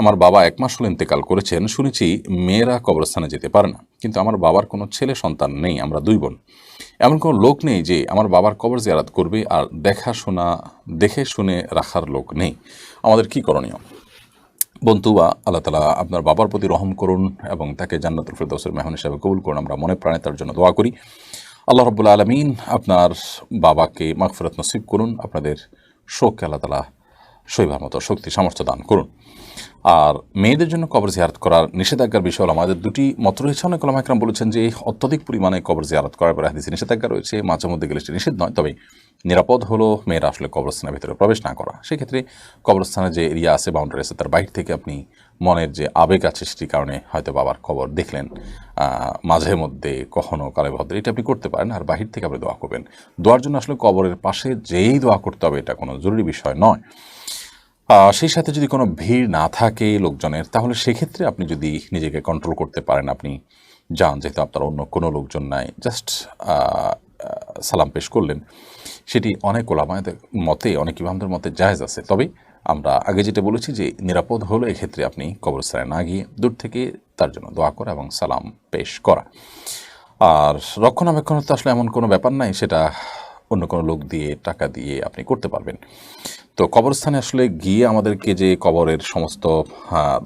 আমার বাবা এক মাস হলো ইন্তেকাল করেছেন, শুনেছি মেয়েরা কবরস্থানে যেতে পারে না। কিন্তু আমার বাবার কোনো ছেলে সন্তান নেই, আমরা দুই বোন। এমন কোনো লোক নেই যে আমার বাবার কবর জিয়ারাত করবে আর দেখাশোনা দেখে শুনে রাখার লোক নেই। আমাদের কি করণীয়? বন্ধুবা আল্লাহ তালা আপনার বাবার প্রতি রহম করুন এবং তাকে জান্নাতুল ফেরদৌসের মেহমান হিসাবে কবুল করুন। আমরা মনে প্রাণে তার জন্য দোয়া করি। আল্লাহ রব্বুল আলমিন আপনার বাবাকে মাগফিরাত নসিব করুন, আপনাদের শোককে আল্লাহ তালা শৈবার মতো শক্তি, সামর্থ্য দান করুন। আর মেয়েদের জন্য কবর জিয়ারত করার নিষেধাজ্ঞার বিষয় আমাদের দুটি মত রয়েছে। অনেক ওলামা বলেছেন যে অত্যধিক পরিমাণে কবর জিয়ারত করার পরে হাদিসে নিষেধাজ্ঞা রয়েছে, মাঝে মধ্যে গেলে সেটি নিষেধ নয়। তবে নিরাপদ হলো মেয়েরা আসলে কবরস্থানের ভিতরে প্রবেশ না করা। সেক্ষেত্রে কবরস্থানে যে এরিয়া আছে বাউন্ডারি আছে, তার বাইরে থেকে আপনি মনের যে আবেগ আছে, সেটির কারণে হয়তো বাবার কবর দেখলেন। মাঝে মধ্যে কখনো কালে ভদ্র এটা আপনি করতে পারেন, আর বাহির থেকে আপনি দোয়া করবেন। দোয়ার জন্য আসলে কবরের পাশে যেই দোয়া করতে হবে, এটা কোনো জরুরি বিষয় নয়। সেই সাথে যদি কোনো ভিড় না থাকে লোকজনের, তাহলে সেক্ষেত্রে আপনি যদি নিজেকে কন্ট্রোল করতে পারেন, আপনি যান, যেহেতু আপনার অন্য কোনো লোকজন নাই। জাস্ট সালাম পেশ করলেন। সেটি অনেক ওলামায়দের মতে, অনেক ইমামদের মতে জায়েজ আছে। তবে আমরা আগে যেটা বলেছি যে, নিরাপদ হলো এক্ষেত্রে আপনি কবরস্থানে না গিয়ে দূর থেকে তার জন্য দোয়া করা এবং সালাম পেশ করা। আর রক্ষণাবেক্ষণ তো আসলে এমন কোনো ব্যাপার নাই, সেটা অন্য কোনো লোক দিয়ে, টাকা দিয়ে আপনি করতে পারবেন। তো কবরস্থানে আসলে গিয়ে আমাদেরকে যে কবরের সমস্ত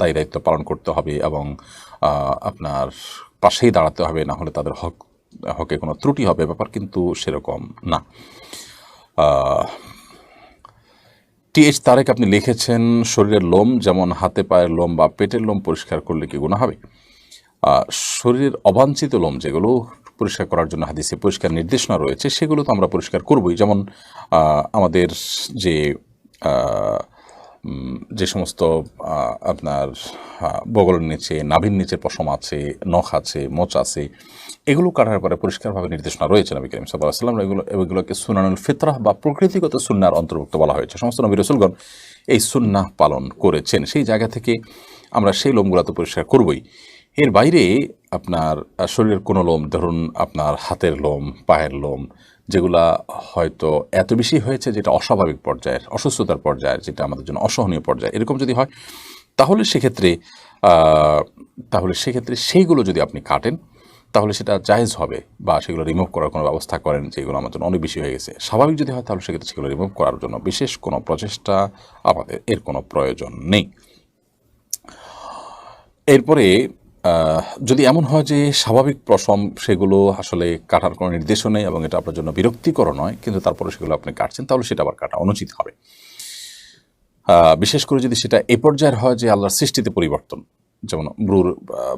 দায়ী দায়িত্ব পালন করতে হবে এবং আপনার পাশেই দাঁড়াতে হবে, না হলে তাদের হক, হকে কোনো ত্রুটি হবে, ব্যাপার কিন্তু সেরকম না। টিএইচ তারেক আপনি লিখেছেন, শরীরের লোম যেমন হাতে পায়ের লোম বা পেটের লোম পরিষ্কার করলে কি গুণা হবে? শরীরের অবাঞ্ছিত লোম যেগুলো পরিষ্কার করার জন্য হাদিসে পরিষ্কার নির্দেশনা রয়েছে, সেগুলো তো আমরা পরিষ্কার করবই। যেমন আমাদের যে যে সমস্ত আপনার বগলের নিচে, নাভির নিচে পশম আছে, নখ আছে, মোচ আছে, এগুলো কাটার পরে পরিষ্কারভাবে নির্দেশনা রয়েছে নবী করিম সাল্লাহ সাল্লাম এগুলো, এগুলোকে সুনানুল ফিতরাহ বা প্রকৃতিগত সুন্নার অন্তর্ভুক্ত বলা হয়েছে। সমস্ত নবী রসুলগণ এই সুন্নাহ পালন করেছেন। সেই জায়গা থেকে আমরা সেই লোমগুলো তো পরিষ্কার করবই। এর বাইরে আপনার শরীরের কোনো লোম, ধরুন আপনার হাতের লোম, পায়ের লোম যেগুলা হয়তো এত বেশি হয়েছে যেটা অস্বাভাবিক পর্যায়ের, অসুস্থতার পর্যায়ের, যেটা আমাদের জন্য অসহনীয় পর্যায়ে, এরকম যদি হয়, তাহলে সেক্ষেত্রে তাহলে সেক্ষেত্রে সেইগুলো যদি আপনি কাটেন, তাহলে সেটা জায়েজ হবে বা সেগুলো রিমুভ করার কোনো ব্যবস্থা করেন যেগুলো আমার জন্য অনেক বেশি হয়ে গেছে। স্বাভাবিক যদি হয়, তাহলে সেক্ষেত্রে সেগুলো রিমুভ করার জন্য বিশেষ কোনো প্রচেষ্টা আমাদের এর কোনো প্রয়োজন নেই। এরপরে যদি এমন হয় যে স্বাভাবিক প্রসম সেগুলো আসলে কাটার কোনো নির্দেশও নেই এবং এটা আপনার জন্য বিরক্তিকর নয়, কিন্তু তারপরে সেগুলো আপনি কাটছেন, তাহলে সেটা আবার কাটা অনুচিত হবে। বিশেষ করে যদি সেটা এ পর্যায়ের হয় যে আল্লাহর সৃষ্টিতে পরিবর্তন, যেমন ব্রুর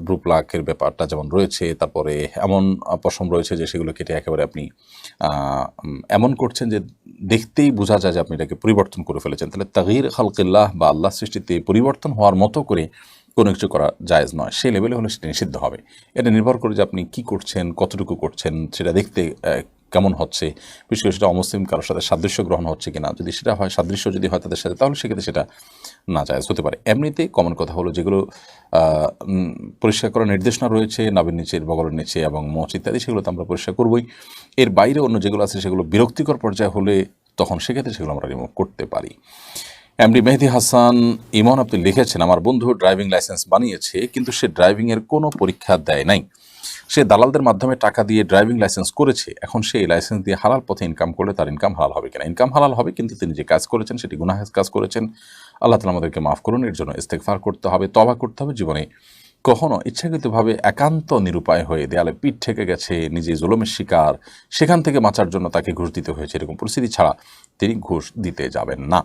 ব্রু প্লাকের ব্যাপারটা যেমন রয়েছে, তারপরে এমন পশম রয়েছে যে সেগুলো কেটে একেবারে আপনি এমন করছেন যে দেখতেই বোঝা যায় যে আপনি এটাকে পরিবর্তন করে ফেলেছেন। তাহলে তাগির খালকিল্লাহ বা আল্লাহ সৃষ্টিতে পরিবর্তন হওয়ার মতো করে কোনো কিছু করা জায়েজ নয়, সেই লেভেলে হলে সেটা নিষিদ্ধ হবে। এটা নির্ভর করে যে আপনি কি করছেন, কতটুকু করছেন, সেটা দেখতে কেমন হচ্ছে, বিশেষ করে সেটা অমুসলিম কারোর সাথে সাদৃশ্য গ্রহণ হচ্ছে কিনা। যদি সেটা হয়, সাদৃশ্য যদি হয় তাদের সাথে, তাহলে সেক্ষেত্রে সেটা না জায়েজ হতে পারে। এমনিতে কমন কথা হলো যেগুলো পরিষ্কার করার নির্দেশনা রয়েছে নাবের নিচের, বগলের নিচে এবং মচ ইত্যাদি, সেগুলো তো আমরা পরিষ্কার করবই। এর বাইরে অন্য যেগুলো আছে সেগুলো বিরক্তিকর পর্যায়ে হলে তখন সেক্ষেত্রে সেগুলো আমরা রিমুভ করতে পারি। এমডি মেহেদি হাসান ইমন আপনি লিখেছেন, আমার বন্ধু ড্রাইভিং লাইসেন্স বানিয়েছে, কিন্তু সে ড্রাইভিংয়ের কোনো পরীক্ষা দেয় নাই। সে দালালদের মাধ্যমে টাকা দিয়ে ড্রাইভিং লাইসেন্স করেছে। এখন সে এই লাইসেন্স দিয়ে হালাল পথে ইনকাম করলে তার ইনকাম হালাল হবে কিনা? ইনকাম হালাল হবে, কিন্তু তিনি যে কাজ করেছেন, সেটি গুনাহেজ কাজ করেছেন। আল্লাহ তালা আমাদেরকে মাফ করুন, এর জন্য ইস্তেকফার করতে হবে তবা করতে হবে। জীবনে কখনো ইচ্ছাকৃতভাবে একান্ত নিরুপায় হয়ে দেয়ালে পিঠ ঠেকে গেছে, নিজে জুলমের শিকার, সেখান থেকে বাঁচার জন্য তাকে ঘুষ দিতে হয়েছে, এরকম পরিস্থিতি ছাড়া তিনি ঘুষ দিতে যাবেন না।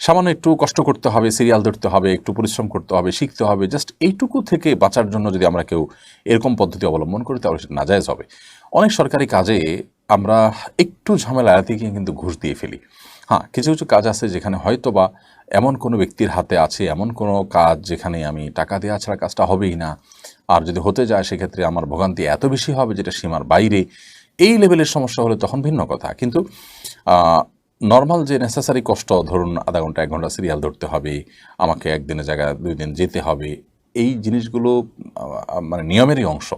সামান্য একটু কষ্ট করতে হবে, সিরিয়াল ধরতে হবে, একটু পরিশ্রম করতে হবে, শিখতে হবে জাস্ট এইটুকু থেকে বাঁচার জন্য যদি আমরা কেউ এরকম পদ্ধতি অবলম্বন করি, তাহলে সেটা নাজায়জ হবে। অনেক সরকারি কাজে আমরা একটু ঝামেলা এড়াতে গিয়ে কিন্তু ঘুষ দিয়ে ফেলি। হ্যাঁ কিছু কিছু কাজ আছে যেখানে হয়তো বা এমন কোনো ব্যক্তির হাতে আছে, এমন কোনো কাজ যেখানে আমি টাকা দেওয়া ছাড়া কাজটা হবেই না। আর যদি হতে যায়, সেক্ষেত্রে আমার ভোগান্তি এত বেশি হবে যেটা সীমার বাইরে। এই লেভেলের সমস্যা হলে তখন ভিন্ন কথা। কিন্তু নর্মাল যে নেসেসারি কষ্ট, ধরুন আধা ঘণ্টা, এক ঘণ্টা সিরিয়াল ধরতে হবে, আমাকে একদিনের জায়গায় দুই দিন যেতে হবে, এই জিনিসগুলো মানে নিয়মেরই অংশ।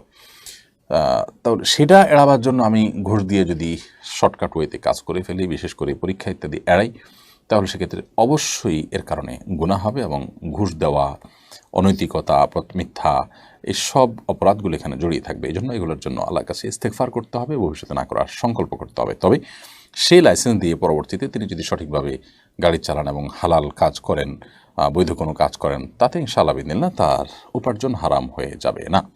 তাহলে সেটা এড়াবার জন্য আমি ঘুষ দিয়ে যদি শর্টকাট ওয়েতে কাজ করে ফেলি, বিশেষ করে পরীক্ষা ইত্যাদি এড়াই, তাহলে সেক্ষেত্রে অবশ্যই এর কারণে গুণা হবে এবং ঘুষ দেওয়া, অনৈতিকতা মিথ্যা, এই সব অপরাধগুলো এখানে জড়িয়ে থাকবে। এই জন্য এগুলোর জন্য আল্লাহর কাছে ইস্তেকফার করতে হবে, ভবিষ্যতে না করার সংকল্প করতে হবে। তবে সেই লাইসেন্স দিয়ে পরবর্তীতে তিনি যদি সঠিকভাবে গাড়ি চালান এবং হালাল কাজ করেন বৈধ কোনো কাজ করেন তাতে ইনশাআল্লাহ বিদিল্লা তার উপার্জন হারাম হয়ে যাবে না।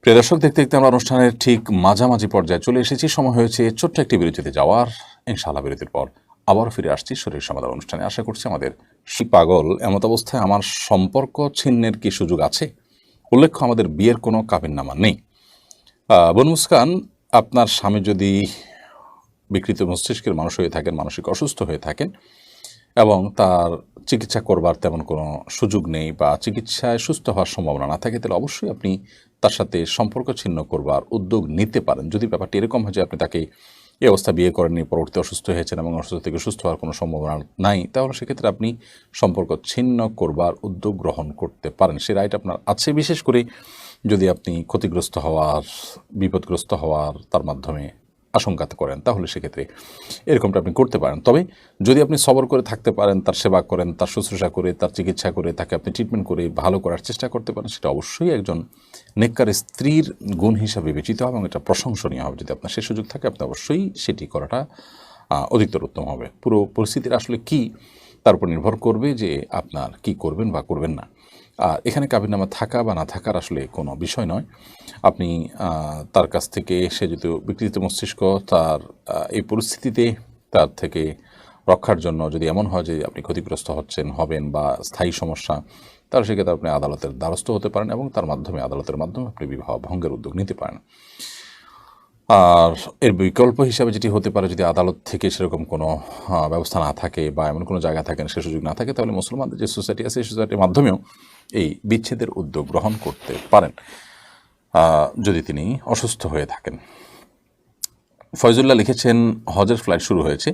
প্রিয় দর্শক দেখতে দেখতে আমরা অনুষ্ঠানের ঠিক মাঝামাঝি পর্যায়ে চলে এসেছি। সময় হয়েছে ছোট্ট একটি বিরতিতে যাওয়ার। ইনশাআল্লাহ বিরতির পর আবারও ফিরে আসছি শরীর সমাধান অনুষ্ঠানে। আশা করছি আমাদের সি পাগল এমত অবস্থায় আমার সম্পর্ক ছিন্নের কি সুযোগ আছে? উল্লেখ্য আমাদের বিয়ের কোনো কাবিননামা নেই। আহ, বনু মুস্কান আপনার স্বামী যদি বিকৃত মস্তিষ্কের মানুষ হয়ে থাকেন, মানসিক অসুস্থ হয়ে থাকেন এবং তার চিকিৎসা করবার তেমন কোনো সুযোগ নেই বা চিকিৎসায় সুস্থ হওয়ার সম্ভাবনা না থাকে, তাহলে অবশ্যই আপনি তার সাথে সম্পর্ক ছিন্ন করবার উদ্যোগ নিতে পারেন। যদি ব্যাপারটি এরকম হয় যে আপনি তাকে এই অবস্থা বিয়ে করেননি পরবর্তী অসুস্থ হয়েছেন এবং অসুস্থ থেকে সুস্থ হওয়ার কোনো সম্ভাবনা নাই, তাহলে সেক্ষেত্রে আপনি সম্পর্ক ছিন্ন করবার উদ্যোগ গ্রহণ করতে পারেন। সে রাইট আপনার আছে। বিশেষ করে যদি আপনি ক্ষতিগ্রস্ত হওয়ার, বিপদগ্রস্ত হওয়ার তার মাধ্যমে আশঙ্কাতে করেন, তাহলে সেক্ষেত্রে এরকমটা আপনি করতে পারেন। তবে যদি আপনি সবর করে থাকতে পারেন, তার সেবা করেন, তার শুশ্রূষা করে, তার চিকিৎসা করে, তাকে আপনি ট্রিটমেন্ট করে ভালো করার চেষ্টা করতে পারেন, সেটা অবশ্যই একজন নেককার স্ত্রীর গুণ হিসাবে বিবেচিত হবে এবং এটা প্রশংসনীয় হবে। যদি আপনার সে সুযোগ থাকে, আপনি অবশ্যই সেটি করাটা অধিকতর উত্তম হবে। পুরো পরিস্থিতির আসলে কি তার উপর নির্ভর করবে যে আপনার কি করবেন বা করবেন না। আর এখানে কাবিননামা থাকা বা না থাকার আসলে কোনো বিষয় নয়। আপনি তার কাছ থেকে সে যেহেতু বিকৃত মস্তিষ্ক, তার এই পরিস্থিতিতে তার থেকে রক্ষার জন্য যদি এমন হয় যে আপনি ক্ষতিগ্রস্ত হচ্ছেন, হবেন বা স্থায়ী সমস্যা, তাহলে সেক্ষেত্রে আপনি আদালতের দ্বারস্থ হতে পারেন এবং তার মাধ্যমে আদালতের মাধ্যমে আপনি বিবাহ ভঙ্গের উদ্যোগ নিতে পারেন। আর এর বিকল্প হিসাবে যেটি হতে পারে, যদি আদালত থেকে সেরকম কোনো ব্যবস্থা না থাকে বা এমন কোনো জায়গা থাকে না সে সুযোগ না থাকে, তাহলে মুসলমানদের যে সোসাইটি আছে, সেই সোসাইটির মাধ্যমেও এই বিচ্ছেদের উদ্যোগ গ্রহণ করতে পারেন। যদি তিনি অসুস্থ হয়ে থাকেন। ফয়জুল্লাহ লিখেছেন, হজের ফ্লাইট শুরু হয়েছে।